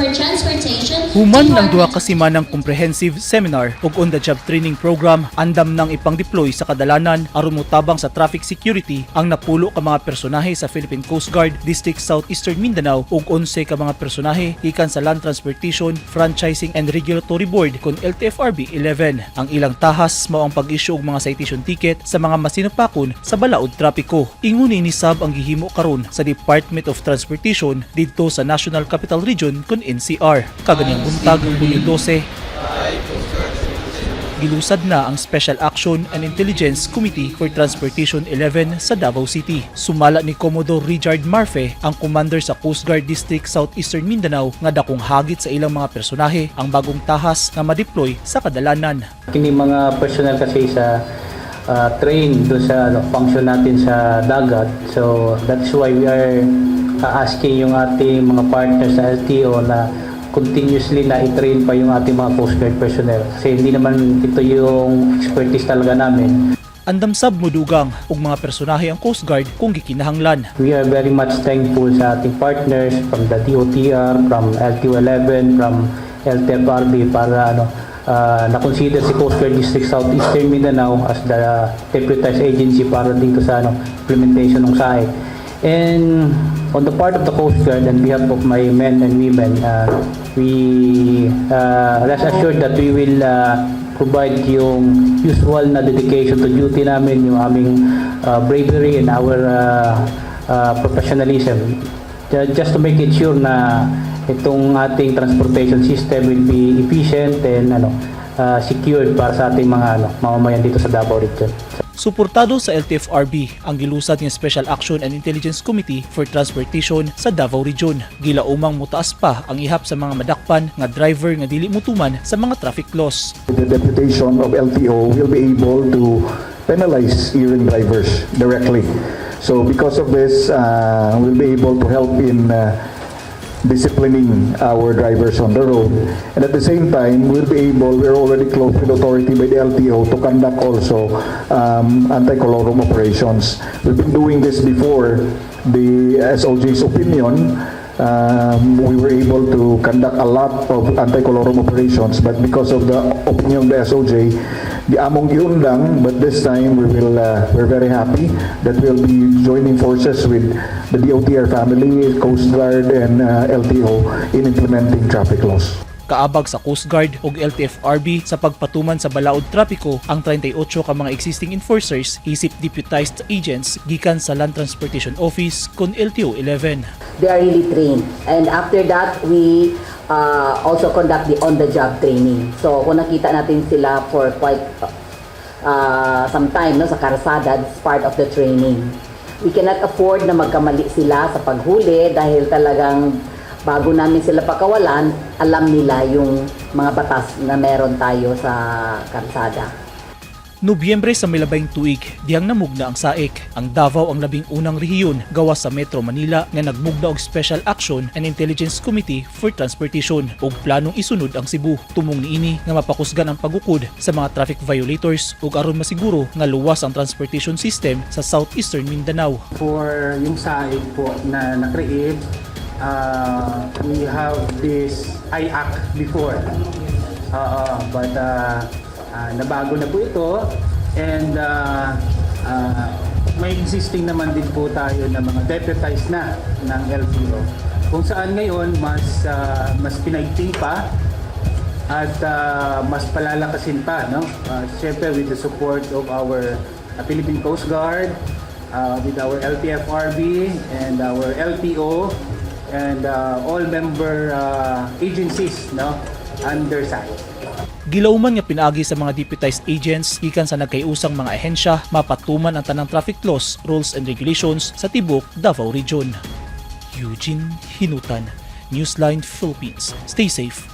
for transportation. Human to ng duha ka simanang comprehensive seminar ug on-the-job training program andam nang ipang-deploy sa kadalanan aron motabang sa traffic security ang napulo ka mga personahe sa Philippine Coast Guard District Southeastern Mindanao ug 11 ka mga personahe gikan sa Land Transportation, Franchising and Regulatory Board kon LTFRB 11. Ang ilang tahas mao ang pag-issue og mga citation ticket sa mga masinupakon sa balaod trapiko. Inguni ni Sab ang gihimo karon sa Department of Transportation didto sa National Capital Region kon NCR. Kaganyang buntag Hulyo 12 gilusad na ang Special Action and Intelligence Committee for Transportation 11 sa Davao City. Sumala ni Commodore Richard Marfe, ang commander sa Coast Guard District Southeastern Mindanao nga dakong hagit sa ilang mga personahe ang bagong tahas nga ma-deploy sa kadalanan. Kini mga personnel kasi sa uh, train do sa ano, function natin sa dagat. So that's why we are asking yung ating mga partners sa LTO na continuously na i-train pa yung ating mga Coast Guard personnel. Kasi hindi naman ito yung expertise talaga namin. Andam sab mudugang ug mga personahe ang Coast Guard kung gikinahanglan. We are very much thankful sa ating partners from the DOTR, from LTO11, from LTFRB para ano, uh, na-consider si Coast Guard District Southeastern Mindanao as the deputized agency para dito sa ano, implementation ng SAE. And on the part of the Coast Guard and behalf of my men and women, uh, we uh, rest assured that we will uh, provide yung usual na dedication to duty namin, yung aming uh, bravery and our uh, uh, professionalism. Ju- Just to make it sure na itong ating transportation system will be efficient and ano, uh, secured para sa ating mga ano, mamamayan dito sa Davao Region. Suportado sa LTFRB ang gilusad ng Special Action and Intelligence Committee for Transportation sa Davao Region. Gilaumang mutaas pa ang ihap sa mga madakpan nga driver nga dili mutuman sa mga traffic laws. The deputation of LTO will be able to penalize errant drivers directly. So because of this, uh, we'll be able to help in uh, disciplining our drivers on the road. And at the same time, we'll be able, we're already close with authority by the LTO to conduct also um, anti-colorum operations. We've been doing this before the SOG's opinion um, we were able to conduct a lot of anti-colorum operations, but because of the opinion of the SOJ, among giundang, but this time we will, uh, we're very happy that we'll be joining forces with the DOTR family, Coast Guard, and uh, LTO in implementing traffic laws. Kaabag sa Coast Guard ug LTFRB sa pagpatuman sa balaod trapiko ang 38 ka mga existing enforcers isip deputized agents gikan sa Land Transportation Office kon LTO 11. they are really trained. And after that, we uh, also conduct the on-the-job training. So kung nakita natin sila for quite uh, some time no, sa karsada, that's part of the training. We cannot afford na magkamali sila sa paghuli dahil talagang bago namin sila pakawalan, alam nila yung mga batas na meron tayo sa karsada. Nobyembre sa milabayng tuig, diyang namugna ang SAIC. Ang Davao ang labing unang rehiyon gawas sa Metro Manila nga nagmugna og Special Action and Intelligence Committee for Transportation ug planong isunod ang Cebu. Tumong niini nga mapakusgan ang pagukod sa mga traffic violators ug aron masiguro nga luwas ang transportation system sa Southeastern Mindanao. For yung SAIG po na na-create, uh, we have this IAC before. Uh, but uh, uh, nabago na po ito. And uh, uh, may existing naman din po tayo na mga deputized na ng LTO. Kung saan ngayon mas uh, mas pinaigting pa at uh, mas palalakasin pa no? Uh, syempre with the support of our uh, Philippine Coast Guard uh, with our LTFRB and our LTO and uh, all member uh, agencies no under SAC. Gilauman nga pinagi sa mga deputized agents gikan sa nagkayusang mga ahensya mapatuman ang tanang traffic laws, rules and regulations sa tibok Davao Region. Eugene Hinutan, Newsline Philippines. Stay safe,